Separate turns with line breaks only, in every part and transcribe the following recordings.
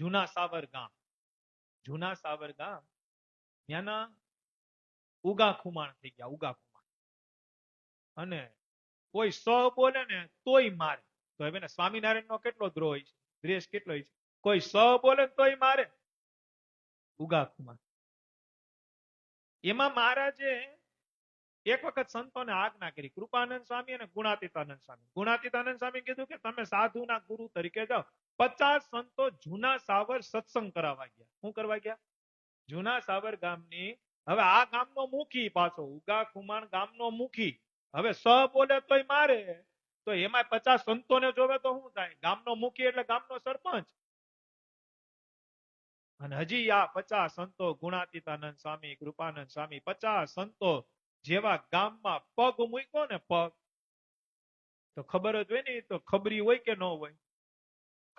જૂના સાવર ગામ. જૂના સાવર ગામ, ત્યાંના ઉગા ખુમાણ થઈ ગયા, ઉગા ખુમાણ. અને કોઈ સ બોલે ને તોય મારે. તો હવે સ્વામિનારાયણ નો કેટલો દ્રોહ છે? દ્વેષ કેટલો છે? કોઈ સ બોલે તોય મારે. ઉગા ખુમાણ. એમાં મહારાજે એક વખત સંતોને આજ્ઞા કરી, કૃપાનંદ સ્વામી અને ગુણાતીતાનંદ સ્વામી. ગુણાતીતાનંદ સ્વામી કીધું કે તમે સાધુના ગુરુ તરીકે જાઓ. પચાસ સંતો જૂના સાવર સત્સંગ કરાવવા ગયા. શું કરવા ગયા? જૂના સાવર ગામની, હવે આ ગામનો મુખી પાછો, ઉગા ખુમાણ ગામનો મુખી. હવે સ બોલે તોય મારે, તો એમાં પચાસ સંતોને જોવે તો શું થાય? ગામનો મુખી એટલે ગામનો સરપંચ. અને હજી આ પચાસ સંતો ગુણાતીતાનંદ સ્વામી, કૃપાનંદ સ્વામી, પચાસ સંતો જેવા ગામમાં પગ મૂક્યો ને પગ, તો ખબર જ હોય ને તો ખબરી હોય કે ન હોય?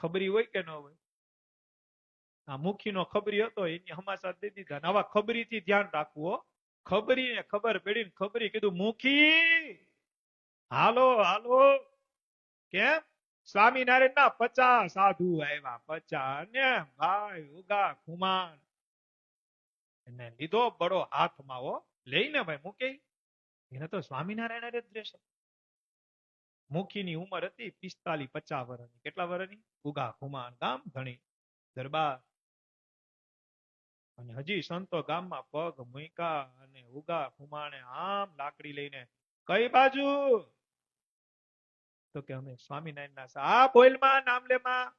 ખબરી હોય કે ન હોય? આ મુખી નો ખબરી હતો, એની હમાસા દઈ દીધા. આવા ખબરી થી ધ્યાન રાખવું ખબરી ને ખબર પડી ને ખબરી કીધું, મુખી! હાલો હાલો. કેમ? સ્વામિનારાયણ ના પચાસ સાધુ આવ્યા. પચાસ ને ભાઈ, ઉગા ખુમાન. એને લીધો બડો હાથમાં હો. લઈને ભાઈ મૂકે. એને તો સ્વામિનારાયણ જ રહેશે. મુખીની ઉંમર હતી પિસ્તાલીસ પચાસ વર્ષની કેટલા વર્ષની ઉગા ખુમાન ગામ ધણી. દરબાર. અને હજી સંતો ગામમાં પગ મૂક્યા અને ઉગા ખુમાણે આમ લાકડી લઈને, કઈ બાજુ? તો કે, અમે સ્વામિનારાયણ ના આ બોલમાં નામ લેમાં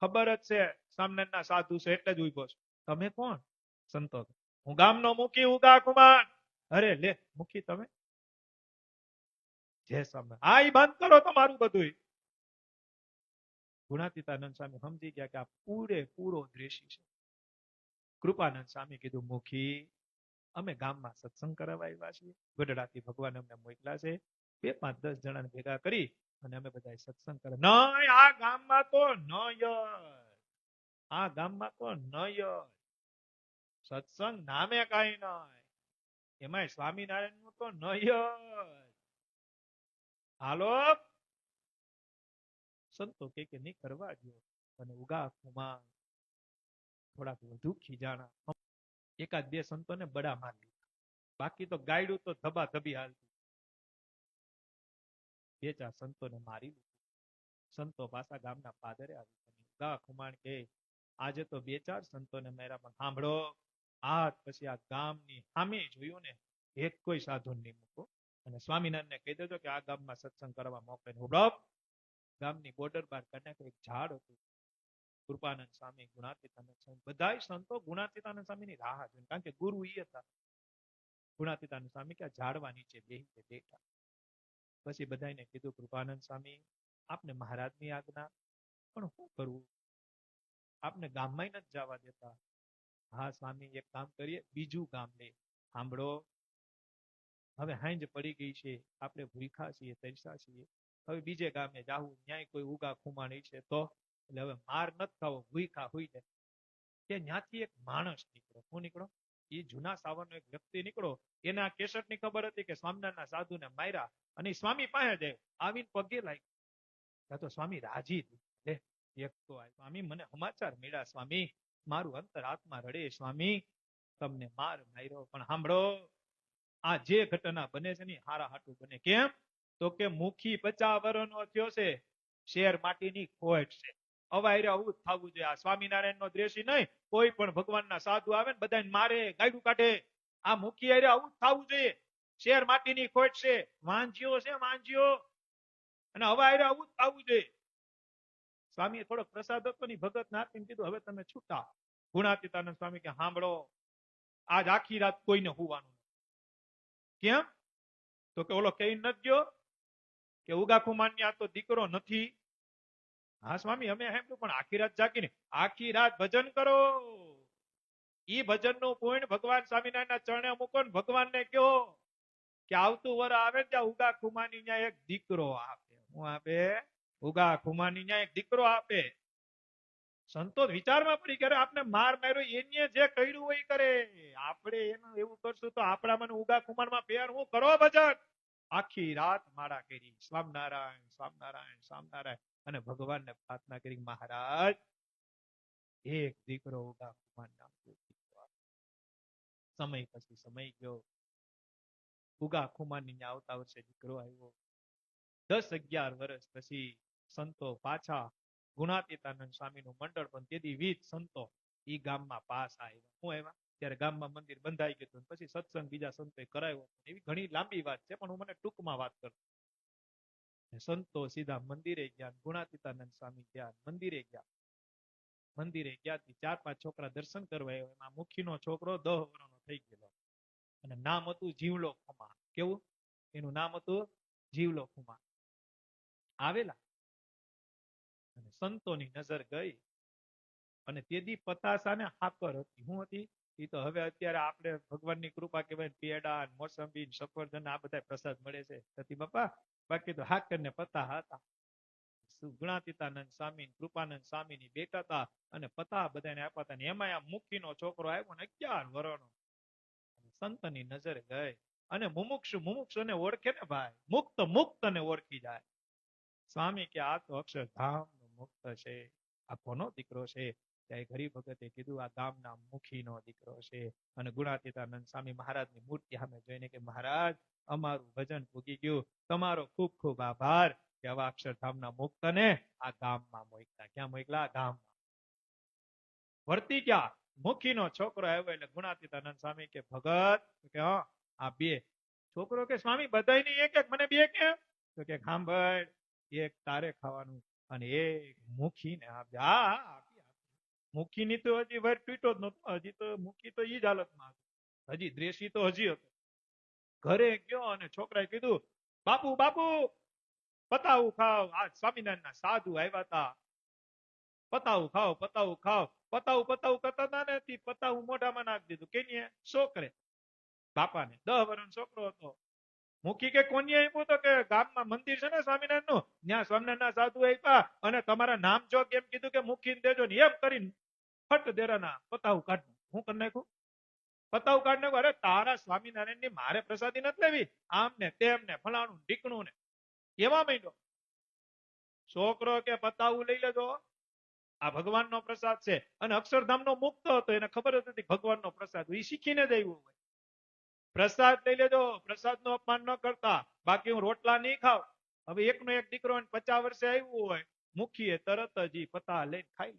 ખબર જ છે સ્વામિનારાયણ ના સાધુ છે, એટલે જ ઊભો છું. તમે કોણ? સંતો. હું ગામનો મુખી, ઉગા કુમાર અરે, લે, મુખી તમે. જય સ્વામી હા બંધ કરો તમારું બધું ગુણાતીતાનંદ સ્વામી સમજી ગયા કે આ પૂરે પૂરો દ્વેષી છે. કૃપાનંદ સ્વામી કીધું, મુખી, અમે ગામમાં સત્સંગ કરાવવા આવ્યા છીએ. ગઢડાથી ભગવાન અમને મોકલા છે. બે પાંચ દસ જણાને ભેગા કરી અને અમે બધા સત્સંગ કરે નહીં, આ ગામમાં તો નય આ ગામમાં તો નય સત્સંગ નામે કાઈ નય એમાંય સ્વામિનારાયણનું તો નય હાલો? સંતો કે કે, નહીં, કરવા દો અને ઉગા કુમાર થોડાક વધુ ખીજાણા. એકાદ બે સંતોને બડા માર બાકી તો ગાયડું તો ધબા ધબી હાલતું. બે ચાર સંતોને મારી દીધું સંતો પાછા ગામના પાદરે આવી ઉગા ખુમાણ કે આજે તો બે ચાર સંતોને મેરામાં સાંભળો. આ પછી આ ગામની સામે જોયું ને, એક કોઈ સાધુ નહીં મૂકો. અને સ્વામિનારાયણને કહી દેજો કે આ ગામમાં સત્સંગ કરવા મોકલે ને ગામની બોર્ડર બાર કન્યા એક ઝાડ હતું. કૃપાનંદ સ્વામી ગુણાતીતાનંદ સ્વામી બધા સંતો ગુણાતીતાનંદ સ્વામીની રાહ જોઈને, કારણ કે ગુરુ ઈ હતા. ગુણાતીતાનંદ સ્વામી કે ઝાડવા નીચે બેહીને બેઠા. પછી બધાને કીધું, કૃપાનંદ સ્વામી, આપને મહારાજની આજ્ઞા, પણ શું કરવું આપને ગામમાં નથી જવા દેતા. હા સ્વામી, એક કામ કરીએ, બીજું ગામ લે. સાંભળો હવે હાંજ પડી ગઈ છે, આપણે ભૂખા છીએ તરસા છીએ. હવે બીજે ગામે જાવું, ન્યાય કોઈ ઉગા ખુમાણી છે તો? એટલે હવે માર નથી ખાવો ભૂખા હોય જાય કે ન્યાથી એક માણસ નીકળો. હું નીકળો? એ જૂના સાવરનો એક વ્યક્તિ નીકળો. એના આ કેસટની ખબર હતી કે સ્વામિનારાયણના સાધુને માર્યા અને સ્વામી પાસે જાય. આવીને પગે લાગી ત્યાં તો સ્વામી રાજી એક તો સ્વામી મને સમાચાર મળ્યા, સ્વામી. મારું અંતર આત્મા રડે, સ્વામી. તમને માર માર્યો. પણ સાંભળો. આ જે ઘટના બને છે ને હારા હાટું બને. કેમ? તો કે મુખી પચાસ વર્ષનો થયો છે, શેર માટીની ખોટ છે. અવાયરે આવું થવું જોઈએ. આ સ્વામિનારાયણ નો દ્વેષી નહીં, કોઈ પણ ભગવાનના સાધુ આવે ને બધાને મારે ગાયડું કાઢે. આ મુખી અરે આવું થવું જોઈએ. શેર માટીની ખોટ છે. વાંજીઓ છે વાંજીઓ અને અવાયરે આવું જ થવું જોઈએ. સ્વામીએ થોડોક પ્રસાદ હતો ની ભગત ને આપીને કીધું, હવે તમે છૂટા. ગુણાતીતાનંદ સ્વામી કે સાંભળો આજ આખી રાત કોઈને હોવાનું કેમ? તો કે ઓલો કહી ન ગયો કે ઉગાખું ખુમાન આ તો દીકરો નથી. હા, સ્વામી, અમે સાંભળ્યું, પણ આખી રાત જાગીને આખી રાત ભજન કરો. ઈ ભજનનું પૂર્ણ ભગવાન સ્વામિનારાયણ ચરણે મૂકો ને ભગવાનને કયો કે આવતું વર આવે ત્યાં ઉગા ખુમાની ન્યા એક દીકરો આપે. હું આપે? ઉગા ખુમાની ન્યા એક દીકરો આપે. સંતો વિચારમાં પડી કે આપને માર માર્યો એને જે કર્યું હોય કરે. આપણે એનું એવું કરશું તો આપણા મને ઉગા કુમારમાં ફેર હું કરો ભજન. આખી રાત માળા કરી, સ્વામિનારાયણ સ્વામિનારાયણ સ્વામિનારાયણ. અને ભગવાનને પ્રાર્થના કરી, મહારાજ, એક દીકરો ઉગા કુમાર નામ સમય પછી સમય ગયો. ઉગા ન્યા આવતા વર્ષે દીકરો આવ્યો. દસ અગિયાર વર્ષ પછી સંતો પાછા ગુણાતીતાનંદ સ્વામીનું મંડળ પણ તેથી વીજ સંતો ઈ ગામમાં પાસ આવ્યા. હું આવ્યા ત્યારે ગામમાં મંદિર બંધાઈ ગયું. પછી સત્સંગ બીજા સંતોએ કરાયો એવી ઘણી લાંબી વાત છે, પણ હું મને ટૂંકમાં વાત કરું. સંતો સીધા મંદિરે ગયા ગુણાતીતાનંદ સ્વામી ગયા મંદિરે ગયા. મંદિરે ગયા ચાર પાંચ છોકરા દર્શન કરવા આવ્યો. એમાં મુખીનો છોકરો દહ વર્ષનો થઈ ગયેલો. અને નામ હતું જીવલો ખુમા કેવું? એનું નામ હતું જીવલો ખુમા આવેલા સંતોની નજર ગઈ અને તેથી પતાસા ને હાકર હતી. હું હતી? એ તો હવે અત્યારે આપણે ભગવાનની કૃપા કહેવાય પેડા મોસંબી સફરજન આ બધા પ્રસાદ મળે છે. સતી બાપા? બાકી તો હાકર ને પતા હતા. ગુણાતીતાનંદ સ્વામી કૃપાનંદ સ્વામી ની બેટા અને પતા બધાને આપ્યા હતા એમાં આ મુખીનો છોકરો આવ્યો ને અગિયાર વર્ષનો સંતની નજર ગઈ. અને મુમુક્ષુ મુમુક્ષુ ને ઓળખે ને ભાઈ? મુક્ત મુક્ત ને ઓળખી જાય. સ્વામી કે આ તો અક્ષરધામ મુક્ત છે આ કોનો દીકરો છે. ત્યારે ગરીબ ભગતે કીધું, આ ગામના મુખીનો દીકરો છે. અને ગુણાતીતાનંદ સ્વામી મહારાજની મૂર્તિ સામે જોઈને કે, મહારાજ, અમારું ભજન ભૂગી ગયું. તમારો ખૂબ ખૂબ આભાર કે આવા અક્ષરધામના મુક્તને આ ગામમાં મોકલા ક્યાં મોકલા ગામમાં. વર્તી ગયા. મુખીનો છોકરો આવ્યો એટલે ગુણાતીતાનંદ સ્વામી કે, ભગત. કે, હા, આ બે. છોકરો કે, સ્વામી બધાની એક એક મને બે કે તો કે, ખાંભળ, એક તારે ખાવાનું અને એ મુખીને આપ્યા આપી. મુખીની તો હજી વર તૂટ્યો જ નતો હજી તો મુખી તો ઈ જ હાલતમાં હતો. હજી દ્રેશી તો હજી હતો. ઘરે ગયો અને છોકરાએ કીધું, બાપુ બાપુ, પતાવું ખાવ. આ સ્વામિનારાયણના સાધુ આવ્યા હતા. પતાવું ખાવ પતાવું ખાવ. પતાવું પતાવું કરતા હતા ને પતાવું મોઢામાં નાખી દીધું. કે છોકરે. બાપાને. દહ વર્ષ છોકરો હતો. મુખી કે કોની આપ્યું તો કે ગામમાં મંદિર છે ને સ્વામિનારાયણનું ત્યાં સ્વામિનારાયણ સાધુ આપ્યા અને તમારા નામ જો એમ કીધું કે મૂકીને દેજો ને એમ કરીને ફટ દેરાના પતાવું કાઢ હું કરી નાખું પતાવું કાઢ નાખું અરે તારા સ્વામિનારાયણની મારે પ્રસાદી નથી લેવી. આમ ને તેમ ને ફલાણું ઢીકણું ને એવા માંડ્યો? છોકરો કે પતાવું લઈ લેજો. આ ભગવાનનો પ્રસાદ છે. અને અક્ષરધામનો મુક્ત હતો, એને ખબર જ હતી ભગવાનનો પ્રસાદ. એ શીખીને જ હોય. પ્રસાદ લઈ લેજો. પ્રસાદનું અપમાન ન કરતા. બાકી હું રોટલા નહીં ખાવ હવે એકનો એક દીકરો પચાસ વર્ષે આવ્યું હોય. મુખીએ તરત જ પતા લઈને ખાઈ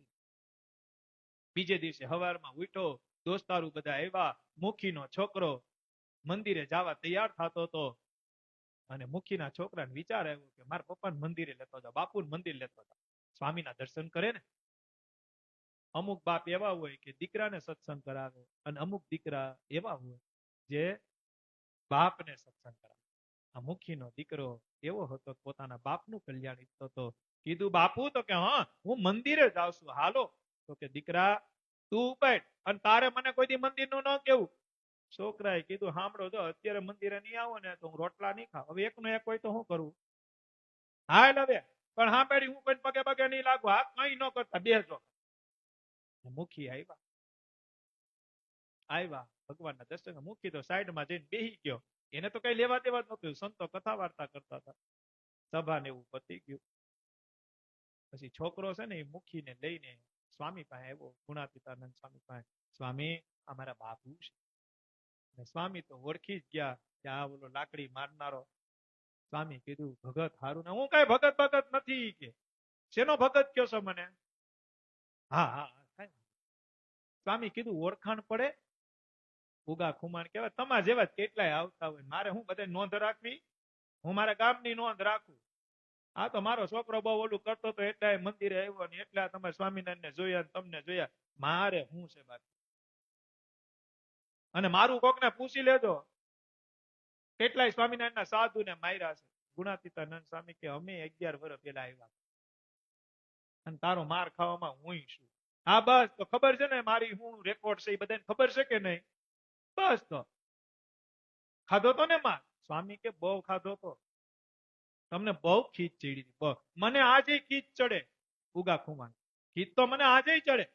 બીજે દિવસે હવારમાં ઉઠો. દોસ્તારું બધા આવ્યા. મુખીનો છોકરો મંદિરે જવા તૈયાર થતો હતો. અને મુખીના છોકરાને વિચાર આવ્યો કે મારા પપ્પાને મંદિરે લેતો હતો બાપુને મંદિર લેતો હતા સ્વામીના દર્શન કરે ને. અમુક બાપ એવા હોય કે દીકરાને સત્સંગ કરાવે અને અમુક દીકરા એવા હોય જે બાપને સત્સંગ કરાવે. આ મુખીનો દીકરો એવો હતો પોતાના બાપનું કલ્યાણ ઈચ્છતો હતો. કીધું, બાપુ, તો કે, હા, હું મંદિરે જાઉં છું. હાલો. તો કે, દીકરા, તું બેઠ અને તારે મને કોઈ દી મંદિરનું ન કેવું. છોકરાએ કીધું, સાંભળો, જો અત્યારે મંદિરે નહીં આવો ને તો હું રોટલા નહીં ખાવ હવે એકનો એક હોય તો શું કરું? હા, એટલે હવે. પણ હા પેઢી હું કોઈ પગે પગે નહીં લાગુ. હા કઈ ન કરતા. બેસજો મુખી આવ્યા. આવ્યા, ભગવાનના દર્શન મૂકી તો સાઈડમાં જઈને બેહી ગયો. એને તો કઈ લેવા દેવા નતું સંતો કથા વાર્તા કરતા હતા. સભા એવું પતી ગયું. પછી છોકરો છે ને એ મૂકીને લઈને સ્વામી પાસે આવ્યો, ગુણાતીતાનંદ સ્વામી પાસે. સ્વામી અમારા બાપુ છે. અને સ્વામી તો ઓળખી જ ગયા કે આ ઓલો લાકડી મારનારો. સ્વામી કીધું, ભગત હારું ને, હું કઈ ભગત ભગત નથી કે? શેનો ભગત કયો છો મને? હા હા. સ્વામી કીધું, ઓળખાણ પડે ઉગા ખુમાણ કહેવાય. તમારા જેવા કેટલાય આવતા હોય મારે હું બધા નોંધ રાખવી? હું મારા ગામની નોંધ રાખું. આ તો મારો છોકરો બહુ ઓલું કરતો હતો એટલા મંદિરે આવ્યો ને એટલા તમે સ્વામિનારાયણ જોયા તમને જોયા. મારે હું છે બાકી? અને મારું કોકને પૂછી લેજો. કેટલાય સ્વામિનારાયણના સાધુ ને માર્યા છે. ગુણાતીતાનંદ સ્વામી કે અમે અગિયાર વર્ષ પેલા આવ્યા. અને તારો માર ખાવામાં હું છું. હા, બસ, તો ખબર છે ને મારી હું રેકોર્ડ છે એ બધાને ખબર છે કે નહીં? બસ તો. ખાધો તો ને માર? સ્વામી કે બહુ ખાધો તો? તમને બહુ ખીચ ચડી બહુ. મને આજે ખીચ ચડે. ઉગા ખુમા ખીચ તો મને આજે ચડે.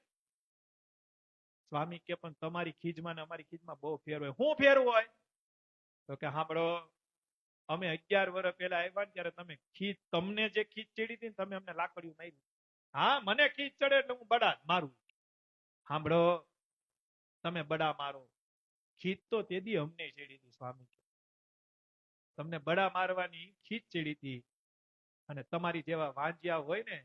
સ્વામી કે પણ તમારી ખીજમાં ને અમારી ખીજમાં બહુ ફેર હોય. શું ફેર હોય? તો કે સાંભળો અમે અગિયાર વર્ષ પહેલા આવ્યા ને ત્યારે તમે ખીચ, તમને જે ખીચ ચડી હતી તમે અમને લાકડીયું મારી હા, મને ખીચ ચડે એટલે હું બડા મારું. સાંભળો તમે બડા મારો. ખીચ તો તેદી અમને ચડી હતી સ્વામી તમને બડા મારવાની ખીચ ચડી હતી. અને તમારી જેવા વાંજિયા હોય ને,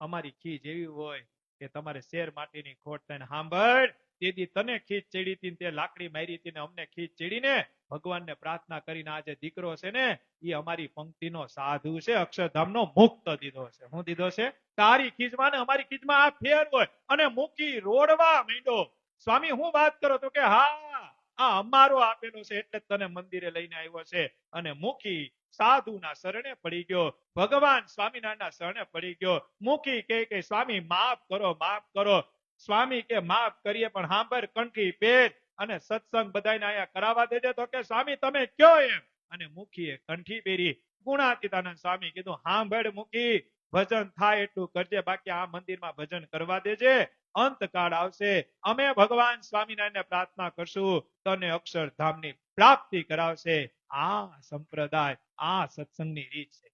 અમારી ખીચ એવી હોય કે તમારે શેર માટેની ખોટ થાય સાંભળ તેથી તને ખીચ ચડી હતી તે લાકડી મારી હતી ને અમને ખીચ ચડીને ભગવાનને પ્રાર્થના કરીને આ જે દીકરો છે ને એ અમારી પંક્તિનો સાધુ છે, અક્ષરધામનો મુક્ત દીધો છે. હું દીધો છે? તારી ખીચમાં ને અમારી ખીચમાં આ ફેર હોય અને મૂકી રોડવા માંડ્યો. સ્વામી, હું વાત કરો તો કે, હા આ અમારો આપેલો છે એટલે તને મંદિરે લઈને આવ્યો છે. અને મૂકી સાધુના શરણે પડી ગયો. ભગવાન સ્વામિનારાયણના શરણે પડી ગયો. મૂકી કે કે, સ્વામી, માફ કરો માફ કરો. સ્વામી કે, માફ કરીએ, પણ હાંભર કંઠી પેટ અને સત્સંગ બધાને અહીંયા કરાવવા દેજે. તો કે, સ્વામી, તમે કયો એમ? અને મૂકીએ કંઠી પહેરી ગુણાતીતાનંદ સ્વામી કીધું, હાંભળ મૂકી, ભજન થાય એટલું કરજે, બાકી આ મંદિરમાં ભજન કરવા દેજે. અંતકાળ આવશે. અમે ભગવાન સ્વામિનારાયણને પ્રાર્થના કરશું. તને અક્ષરધામની પ્રાપ્તિ કરાવશે. આ સંપ્રદાય, આ સત્સંગની રીત છે.